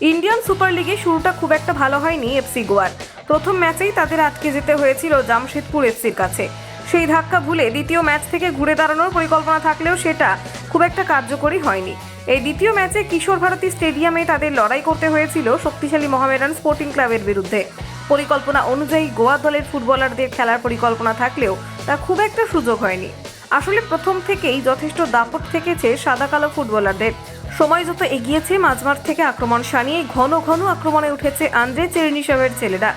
Indian super লিগে শুরুটা খুব একটা ভালো হয়নি এফসি গোয়ার। প্রথম ম্যাচেই তাদের আটকে যেতে হয়েছিল জামশেদপুর এফসির কাছে। সেই ধাক্কা ভুলে দ্বিতীয় ম্যাচ থেকে ঘুরে দাঁড়ানোর পরিকল্পনা থাকলেও সেটা খুব একটা কার্যকরী হয়নি। এই দ্বিতীয় ম্যাচে কিশোর ভারতী স্টেডিয়ামে তাদের লড়াই করতে হয়েছিল শক্তিশালী মোহামেডান স্পোর্টিং ক্লাবের বিরুদ্ধে। পরিকল্পনা অনুযায়ী গোয়া দলের ফুটবলারদের খেলার পরিকল্পনা থাকলেও তা খুব একটা সুযোগ হয়নি। আসলে প্রথম থেকেই যথেষ্ট দাপট থেকেছে সাদা কালো ফুটবলারদের। সময় যত এগিয়েছে, মাঝমাঠ থেকে আক্রমণ সানিয়ে ঘন ঘন আক্রমণে উঠেছে আন্দ্রে চেরনিসবের ছেলেরা।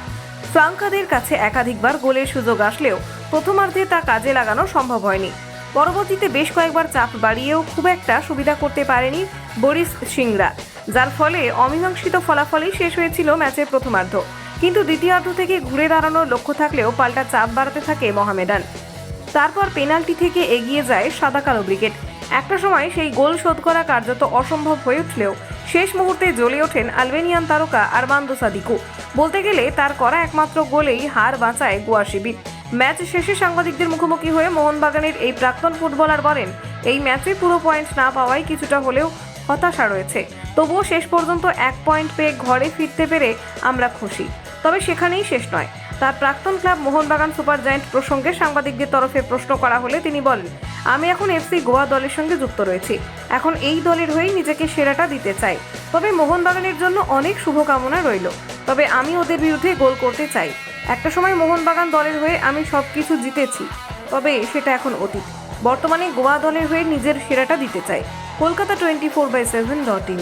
ফ্রাঙ্কাদের কাছে একাধিকবার গোলের সুযোগ আসলেও প্রথমার্ধে তা কাজে লাগানো সম্ভব হয়নি। পরবর্তীতে বেশ কয়েকবার চাপ বাড়িয়েও খুব একটা সুবিধা করতে পারেনি বরিস সিংরা, যার ফলে অমীমাংসিত ফলাফলেই শেষ হয়েছিল ম্যাচের প্রথমার্ধ। কিন্তু দ্বিতীয়ার্ধ থেকে ঘুরে দাঁড়ানোর লক্ষ্য থাকলেও পাল্টা চাপ বাড়াতে থাকে মোহামেডান। তারপর পেনাল্টি থেকে এগিয়ে যায় সাদা কালো ব্রিগেড একটা সময় সেই গোল শোধ করা কার্যত অসম্ভব হয়ে উঠলেও শেষ মুহূর্তে জ্বলে ওঠেন আলবেনিয়ান তারকা আরমান্দো সাদিকু। বলতে গেলে তার করা একমাত্র গোলেই হার বাঁচায় গোয়া শিবির। ম্যাচ শেষে সাংবাদিকদের মুখোমুখি হয়ে মোহনবাগানের এই প্রাক্তন ফুটবলার বলেন, এই ম্যাচে পুরো পয়েন্ট না পাওয়ায় কিছুটা হলেও হতাশা রয়েছে। তবুও শেষ পর্যন্ত এক পয়েন্ট পেয়ে ঘরে ফিরতে পেরে আমরা খুশি। তবে সেখানেই শেষ নয়। তার প্রাক্তন ক্লাব মোহনবাগান সুপার জায়েন্ট প্রসঙ্গে সাংবাদিকদের তরফে প্রশ্ন করা হলে তিনি বলেন, আমি এখন এফসি গোয়া দলের সঙ্গে যুক্ত রয়েছি। এখন এই দলের হয়েই নিজেকে সেরাটা দিতে চাই। তবে মোহনবাগানের জন্য অনেক শুভকামনা রইল। তবে আমি ওদের বিরুদ্ধে গোল করতে চাই। একটা সময় মোহনবাগান দলের হয়ে আমি সব কিছু জিতেছি। তবে সেটা এখন অতীত। বর্তমানে গোয়া দলের হয়ে নিজের সেরাটা দিতে চাই। Kolkata twenty four by seven dot in.